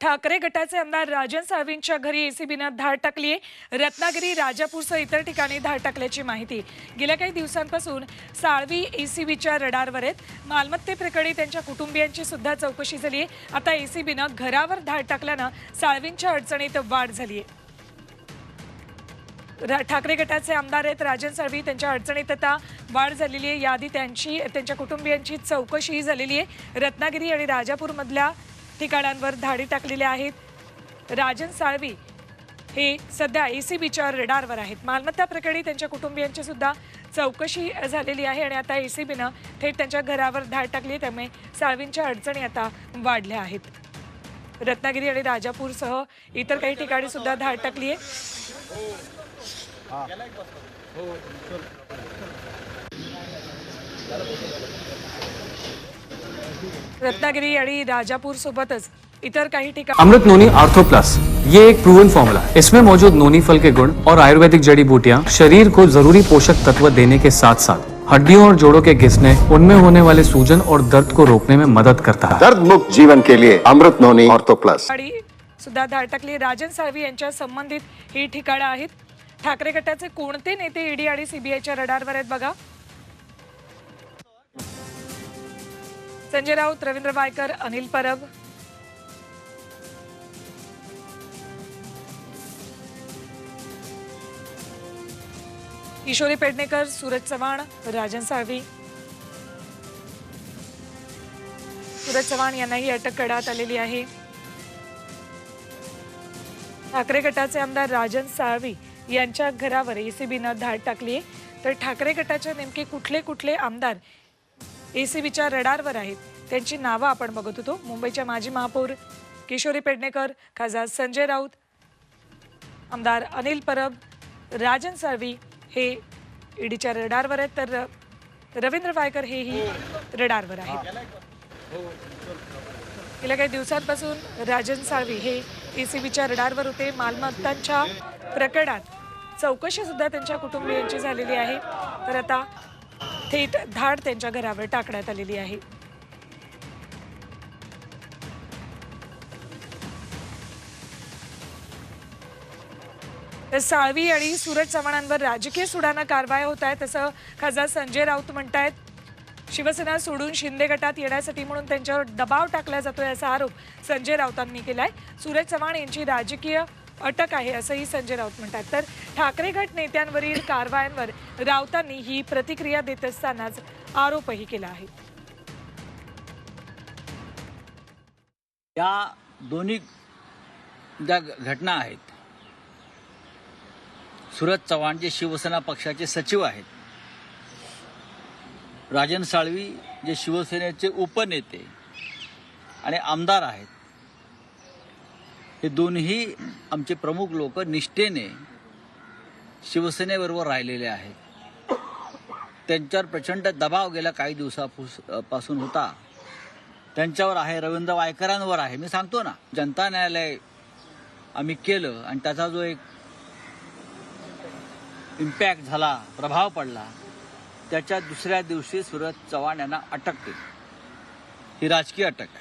ठाकरे गटाचे आमदार राजन साळवींच्या घरी एसीबीनं धाड टाकली आहे रत्नागिरी राजापूरसह इतर ठिकाणी धाड टाकल्याची माहिती. गेल्या काही दिवसांपासून साळवी एसीबीच्या रडारवर आहेत. मालमत्तेप्रकरणी त्यांच्या कुटुंबियांची सुद्धा चौकशी झाली आहे आता एसीबीनं घरावर धाड टाकल्यानं साळवींच्या अडचणीत वाढ झाली आहे ठाकरे गटाचे आमदार आहेत राजन साळवी. त्यांच्या अडचणीत आता वाढ झालेली आहे याआधी त्यांची त्यांच्या कुटुंबियांची चौकशीही झालेली आहे रत्नागिरी आणि राजापूरमधल्या ठिकाणांवर धाडी टाकलेल्या आहेत. राजन साळवी हे सध्या ए सी बीच्या रडारवर आहेत. मालमत्ता प्रकरणी त्यांच्या कुटुंबियांची सुद्धा चौकशी झालेली आहे आणि आता ए सी बीनं थेट त्यांच्या घरावर धाड टाकली आहे. त्यामुळे साळवींच्या अडचणी आता वाढल्या आहेत. रत्नागिरी आणि राजापूरसह इतर काही ठिकाणी सुद्धा धाड टाकली आहे. रत्नागिरी आणि राजापूर सोबतच इतर काही ठिकाणी अमृत नोनी आर्थो प्लस ये एक प्रूवन फॉर्मूला है इसमें मौजूद नोनी फल के गुण और आयुर्वेदिक जड़ी बूटियाँ शरीर को जरूरी पोषक तत्व देने के साथ साथ हड्डियों और जोड़ों के घिसने उनमें होने वाले सूजन और दर्द को रोकने में मदद करता है। दर्द मुक्त जीवन के लिए अमृत नोनी ऑर्थो प्लस सुद्धा धाड टाकली राजन साळवी यांच्या संबंधित ही ठिकाणं आहेत. ठाकरे गटाचे कोणते नेते ईडी आणि सीबीआयच्या रडारवर आहेत बघा. संजय राऊत रवींद्र वायकर अनिल परब. किशोरी पेडणेकर सूरज चव्हाण राजन साळवी. सूरज चव्हाण यांनाही अटक करण्यात आलेली आहे. ठाकरे गटाचे आमदार राजन साळवी यांच्या घरावर एसीबीनं धाड टाकली आहे तर ठाकरे गटाचे नेमके कुठले कुठले आमदार एसीबीच्या रडारवर आहेत. त्यांची नावं आपण बघत होतो. मुंबईच्या माजी महापौर किशोरी पेडणेकर खासदार संजय राऊत आमदार अनिल परब राजन साळवी हे ईडीच्या रडारवर आहेत. तर रवींद्र वायकर हेही रडारवर आहेत. गेल्या काही दिवसांपासून राजन साळवी हे एसीबीच्या रडारवर होते. मालमत्तांच्या प्रकरणात चौकशी सुद्धा त्यांच्या कुटुंबियांची झालेली आहे. तर आता थेट धाड त्यांच्या घरावर टाकण्यात आलेली आहे. तर साळवी आणि सूरज चव्हाणांवर राजकीय सुडाना कारवाया होत आहेत असं खासदार संजय राऊत म्हणतायत. शिवसेना सोडून शिंदे गटात येण्यासाठी म्हणून त्यांच्यावर दबाव टाकला जातोय असा आरोप संजय राऊतांनी केलाय. सूरज चव्हाण यांची राजकीय अटक आहे असंही संजय राऊत म्हणतात. तर ठाकरे गट नेत्यांवरील कारवायांवर राऊतांनी ही प्रतिक्रिया देत असतानाच आरोपही केला आहे. या दोन्ही ज्या घटना आहेत सुरज चव्हाण जे शिवसेना पक्षाचे सचिव आहेत राजन साळवी जे शिवसेनेचे उपनेते आणि आमदार आहेत हे दोन्ही आमचे प्रमुख लोक निष्ठेने शिवसेनेबरोबर राहिलेले आहेत. त्यांच्यावर प्रचंड दबाव गेल्या काही दिवसापासून होता. त्यांच्यावर आहे रवींद्र वायकरांवर आहे. मी सांगतो ना जनता न्यायालय आम्ही केलं आणि त्याचा जो एक इम्पॅक्ट झाला प्रभाव पडला त्याच्या दुसऱ्या दिवशी सुरज चव्हाण यांना अटक केली. ही राजकीय अटक आहे.